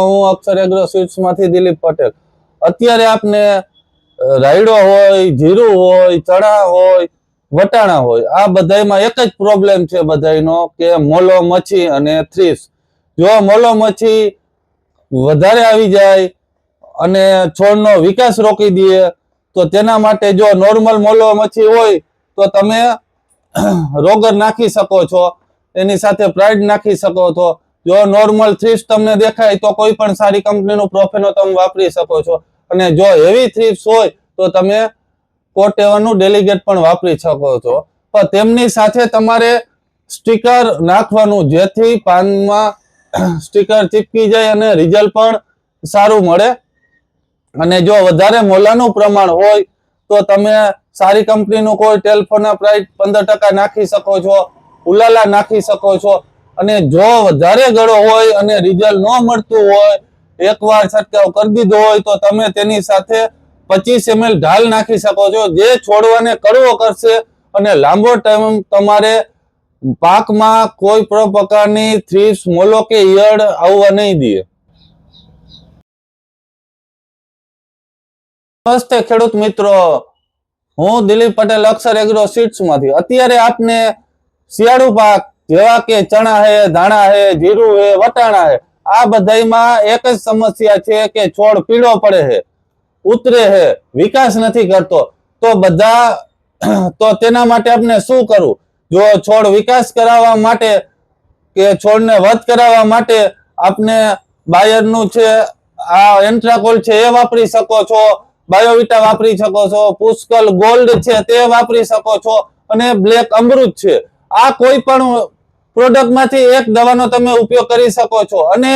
હું અક્ષર એગ્રો સ્વીટ્સમાંથી દિલીપ પટેલ. અત્યારે આપને રાયડો હોય, જીરું હોય, ચણા હોય, વટાણા હોય, આ બધામાં એક જ પ્રોબ્લેમ છે બધાનો કે મોલો, મચ્છી અને થ્રીસ જો મોલો, મચ્છી વધારે આવી જાય અને છોડનો વિકાસ રોકી દે, તો તેના માટે જો નોર્મલ મોલો, મચ્છી હોય, તો તમે રોગર નાખી શકો છો, એની સાથે પ્રાઇડ નાખી શકો છો જો નોર્મલ થ્રીપ્સ તમને દેખાય તો કોઈ પણ સારી કંપનીનું પ્રોફેનો તમે વાપરી શકો છો. અને જો હેવી થ્રીપ્સ હોય તો તમે કોટેવાનું ડેલિગેટ પણ વાપરી શકો છો. પણ તેમની સાથે તમારે સ્ટીકર નાખવાનું, જેથી પાનમાં સ્ટીકર ચીપકી જાય અને રિઝલ્ટ પણ સારું મળે. અને જો વધારે મોલાનું પ્રમાણ હોય તો તમે સારી કંપનીનું કોઈ ટેલિફોનના પ્રાઇસ પંદર ટકા નાખી શકો છો, ઉલાલા નાખી શકો છો. અને જો વધારે ગળો હોય અને રિઝલ્ટ ન મળતું હોય, એકવાર છંટકાવ કરી દીધો હોય તો તમે તેની સાથે પચીસ એમએલ ઢાલ નાખી શકો છો. જે છોડવાને કડવો કરશે અને લાંબો ટાઈમ તમારે પાકમાં કોઈ પણ પ્રકારની થ્રીપ્સ મોલો કે ઈયળ આવવા નહીં દે. નમસ્તે ખેડૂત મિત્રો. હું દિલીપ પટેલ, અક્ષર એગ્રો સીડ્સમાંથી અત્યારે આપને શિયાળુ પાક જેવા કે ચણા હે, ધાણા હે, જીરું હે, વટાણા હે, આ બધાયમાં એક જ સમસ્યા છે કે છોડ પીળો પડે છે, ઉતરે છે, વિકાસ નથી કરતો. તો બધા, તો તેના માટે આપણે શું કરવું? જો છોડ વિકાસ કરાવવા માટે કે છોડને વધ કરાવવા માટે આપને બાયરનું છે, આ એન્ટ્રાકોલ છે એ વાપરી શકો છો, બાયોવિટા વાપરી શકો છો પુષ્કલ ગોલ્ડ છે તે વાપરી શકો છો, અને બ્લેક અમૃત છે. આ કોઈ પણ પ્રોડક્ટમાંથી એક દવાનો તમે ઉપયોગ કરી શકો છો. અને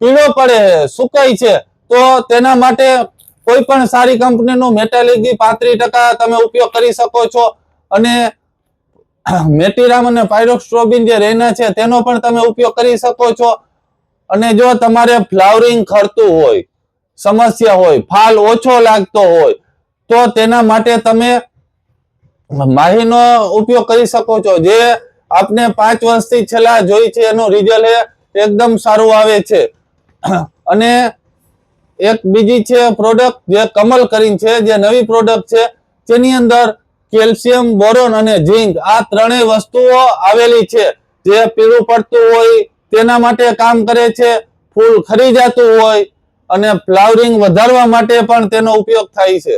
પીળો પડે સુકાય છે, તો તેના માટે કોઈ પણ સારી કંપનીનું મેટાલિક પાંત્રીસ ટકા તમે ઉપયોગ કરી શકો છો. અને મેટીરામ અને પાયરોક્સ્ટ્રોબિન જે રેના છે, તેનો પણ તમે ઉપયોગ કરી શકો છો. અને જો તમારે ફ્લાવરિંગ ખરતું હોય, સમસ્યા હોય, ફાલ ઓછો લાગતો હોય, તો તેના માટે તમે માહીનો ઉપયોગ કરી શકો છો. જે આપને પાંચ વર્ષથી છેલ્લા જોઈ છે, એનું રિઝલ્ટ એકદમ સારું આવે છે. અને એક બીજી છે પ્રોડક્ટ જે કમલ કરીને છે, જે નવી પ્રોડક્ટ છે તેની અંદર કેલ્શિયમ બોરોન અને ઝીંક આ ત્રણેય વસ્તુઓ આવેલી છે. જે પીળું પડતું હોય, તેના માટે કામ કરે છે, ફૂલ ખરી જતું હોય અને ફ્લાવરિંગ વધારવા માટે પણ તેનો ઉપયોગ થાય છે.